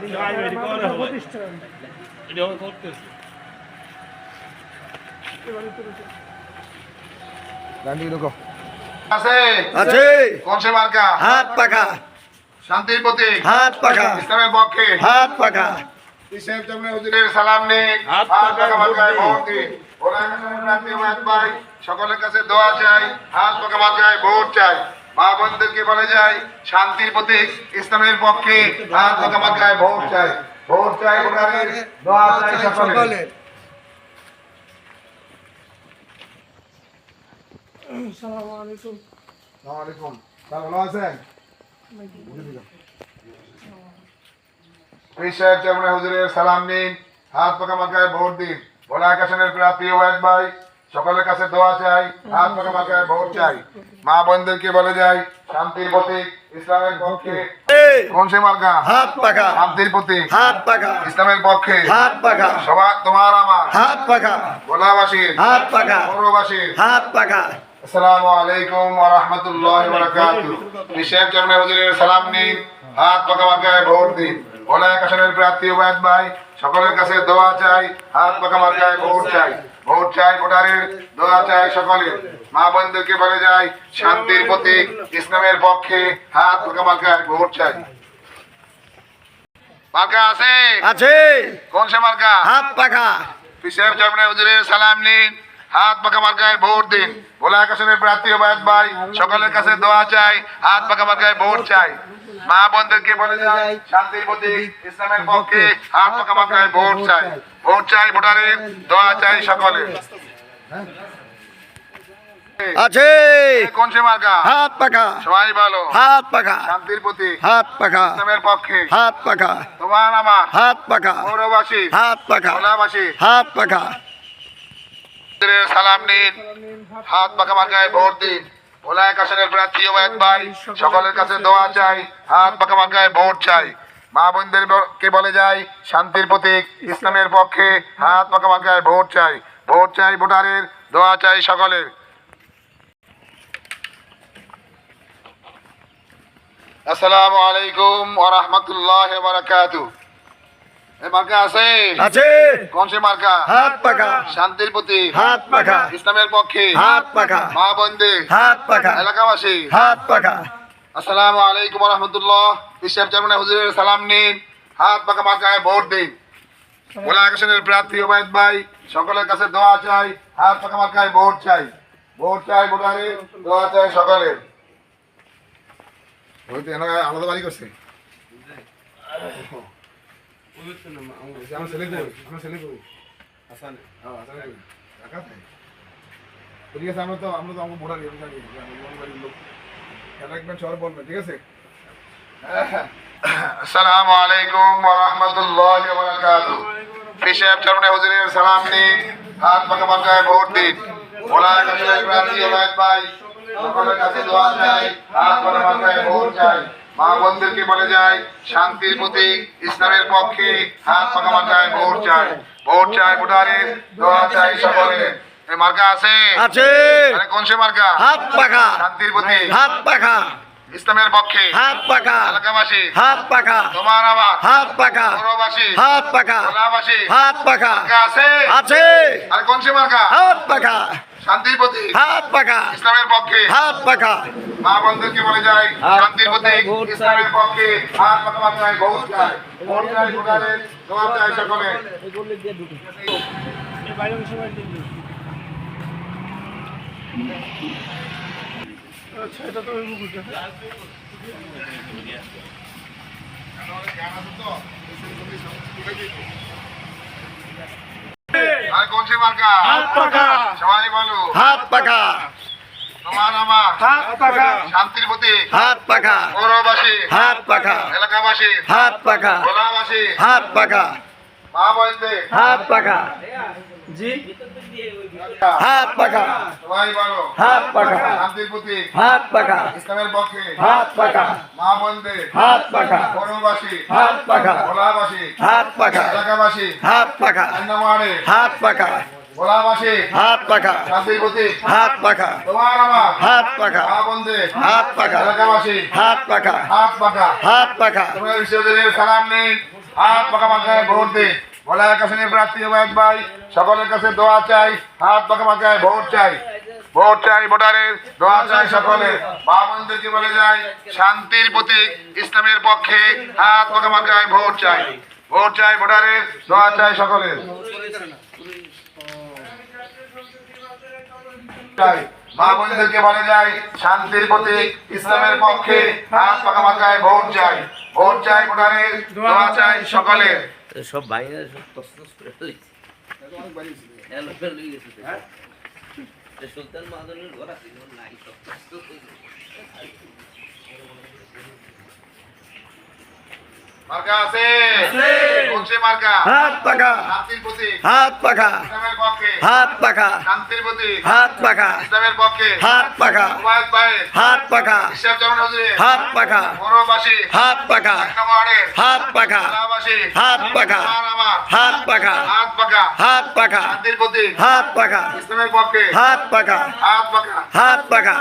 প্রতিষ্ঠান আছে আছে কোন সে মার্কা হাত পাখা শান্তির প্রতীক হাত পাখা ইসলামের পক্ষে হাত পাখা ইসলাম জমনে হুজুরের সালাম নিন হাত পাকা মার্কায় ভোট দিন ওরা সকলের কাছে দোয়া চাই হাত পাকা মার্কায় ভোট চাই মা বোনদেরকে বলে যাই শান্তির প্রতীক ইসলামের পক্ষে হাত পাকা ভোট চাই ভোট চাই ভোটারের দোয়া চাই সকলের। সালামু আলাইকুম। আসসালামু আলাইকুম ভালো আছেন? সাহেব চেয়ারম্যান হুজুরের সালাম নিন হাত পাকা মাকায় ভোট দিন। ভোলা আকাশনের ওয়াজ ভাই সকলের কাছে দোয়া চাই হাত পাকা মাকায় ভোট চাই। মা বোনদেরকে বলে যাই শান্তির প্রতীক ইসলামের পক্ষে। কোন সে মার্কা। হাত পাখা। শান্তির প্রতীক। হাত পাখা। ইসলামের পক্ষে। হাত পাখা। সবার তোমার আমার। হাত পাখা। ভোলাবাসীর হাত পাখা। পৌরবাসীর হাত পাখা। আসসালামু আলাইকুম ওয়া রাহমাতুল্লাহি ওয়া বারাকাতুহু। হুজুরের সালাম নিন। হাত পাকা মার্কায় ভোট দিন। ভোলা আকাশনের প্রার্থী ওবায়দ ভাই সকলের কাছে দোয়া চাই হাত মার্কায় ভোট চাই। ভোট চাই ভোটারের দোয়া চাই সকলের। মা বোনদেরকে বলে যাই শান্তির প্রতীক ইসলামের পক্ষে হাত মার্কায় ভোট চাই। মার্কা আছে? আছে। কোন সে মার্কা? হাত পাখা। চেয়ারম্যান হুজুরের সালাম নিন। হাত পাকা মার্কায় ভোট দিন। ভোলা আকাশনের প্রার্থী ওবায়দ ভাই। সকলের কাছে দোয়া চাই হাত পাকা মার্কায় ভোট চাই। মা বোনদেরকে বলে যায় শান্তির প্রতীক ইসলামের পক্ষে হাত পাকা মার্কায় ভোট চাই। ভোট চাই ভোটারের দোয়া চাই সকলে আছে। কোন সে মার্কা হাত পাখা সবাই ভালো হাত পাখা শান্তির প্রতীক হাত পাখা ইসলামের পক্ষে। হাত পাখা তোমার আমার। হাত পাখা পৌরবাসী হাত পাখা ভোলাবাসী। হাত পাখা সালাম নিন। হাত পাকা মার্কায় ভোট দিন। ভোলা আকাশের প্রার্থী ওবায়দ ভাই, সকলের কাছে দোয়া চাই, হাত পাকা মার্কায় ভোট চাই। মা বোনদের কে বলে শান্তির প্রতীক, ইসলামের পক্ষে হাত পাকা মার্কায় ভোট চাই। ভোট চাই ভোটারের, দোয়া চাই সকলের। আসসালামু আলাইকুম ওয়া মার্কা আছে? আছে। কোন সে মার্কা? হাত পাখা শান্তির প্রতীক হাত পাখা ইসলামের পক্ষে। হাত পাখা মা বন্দে। হাত পাখা এলাকাবাসী। হাত পাখা আসসালামু আলাইকুম রহমতুল্লাহ। ইসলাম চেয়ারম্যান হুজুরের সালাম নিন। হাত পাকা মার্কায় ভোট দিন। ভোলা আকাশের প্রার্থী ওবায়দ ভাই সকলের কাছে দোয়া চাই। হাত পাকা মার্কায় ভোট চাই। ভোট চাই ভোটারে দোয়া চাই সকলের। ওই আলাদা বাড়ি করছে। ঠিক আছে আমরা তো আমরা তো আমার ভোটার আমি জানি যে আমি কোন বাড়ির লোক খেলা একবার শহর বলবেন ঠিক আছে আসসালামু আলাইকুম ওয়া রাহমাতুল্লাহি ওয়া বারাকাতুহু পেশাব চরণে হুজুরের সালাম নিন হাত পাকা পাকায় ভোট দিন ভোলা কাছে প্রার্থী ওবায়দ ভাই সকলের কাছে দোয়া চাই হাত পাকা পাকায় ভোট চাই মা বোনদেরকে বলে যায় শান্তির প্রতীক ইসলামের পক্ষে হাত পাকা পাকায় ভোট চাই ভোট চাই ভোটারের দোয়া চাই সকলের মার্কা আছে? আছে। কোন সে মার্কা? হাত পাখা শান্তির প্রতীক। হাত পাখা ইসলামের পক্ষে। হাত পাখা এলাকাবাসী। হাত পাখা তোমার আমার হাত পাখা পৌরবাসী হাত পাখা ভোলাবাসী হাত পাখা আছে? আছে। আর কোন সে মার্কা? হাত পাখা শান্তির প্রতীক। হাত পাখা ইসলামের পক্ষে। হাত পাখা মা বন্ধুকে বলে যায় শান্তির প্রতীক ইসলামের পক্ষে। হাত পাকা মাথায় ভোট চাই। ভোট চাই ভোটারের চাই সকলে। আচ্ছা এটা তো? হাত পাখা। সবাই বলো। হাত পাখা। তোমার আমার। হাত পাখা। শান্তির প্রতীক। হাত পাখা। পৌরবাসী। হাত পাখা। এলাকাবাসী। হাত পাখা। ভোলাবাসী হাত পাখা। মা বলতে হাত পাখা। জি হাত পাখা সবাই বলো হাত পাখা হাত পাখা ইসলামের পক্ষে হাত পাখা মা বলতে হাত পাখা পৌরবাসী হাত পাখা ভোলাবাসী হাত পাখা এলাকাবাসী হাত পাখা আন্নামারে হাত পাখা ভোলাবাসী হাত পাখা শান্তির প্রতীক হাত পাখা তোমার আমার হাত পাখা মা বন্ধে হাত পাখা এলাকাবাসী হাত পাখা হাত পাকা হাত পাখা তোমরা বিশ্বজনের সালাম নিন হাত পাকা মাথায় ভোট দিন বলার কাছে প্রার্থী ওবায়দ ভাই। সকলের কাছে দোয়া চাই, হাত পাকা মাথায় ভোট চাই। ভোট চাই ভোটারের, দোয়া চাই সকলে মা বোনদেরকে বলে যায়? শান্তির প্রতীক ইসলামের পক্ষে হাত পাকা মাথায় ভোট চাই। ভোট চাই ভোটারের, দোয়া চাই সকলের। চাই। মা বোনদেরকে বলে যায় শান্তির প্রতীক ইসলামের পক্ষে হাত পাকা মাথায় ভোট চাই। ভোট চাই ভোটারের দোয়া চাই সকলের। সব সব তসনস করে ফেলেছে এলো ফেলে গেছে তো। সুলতান মাদনের ঘর আছে নাই সব তসনস মার্কা আছে। হাত পাখা হাত পাখা হাত পাখা হাত পাখা হাত পাখা হাত পাখা হাত পাখা হাত পাখা হাত পাখা হাত পাখা হাত পাখা হাত পাখা হাত পাখা হাত পাখা হাত পাকা হাত পাখা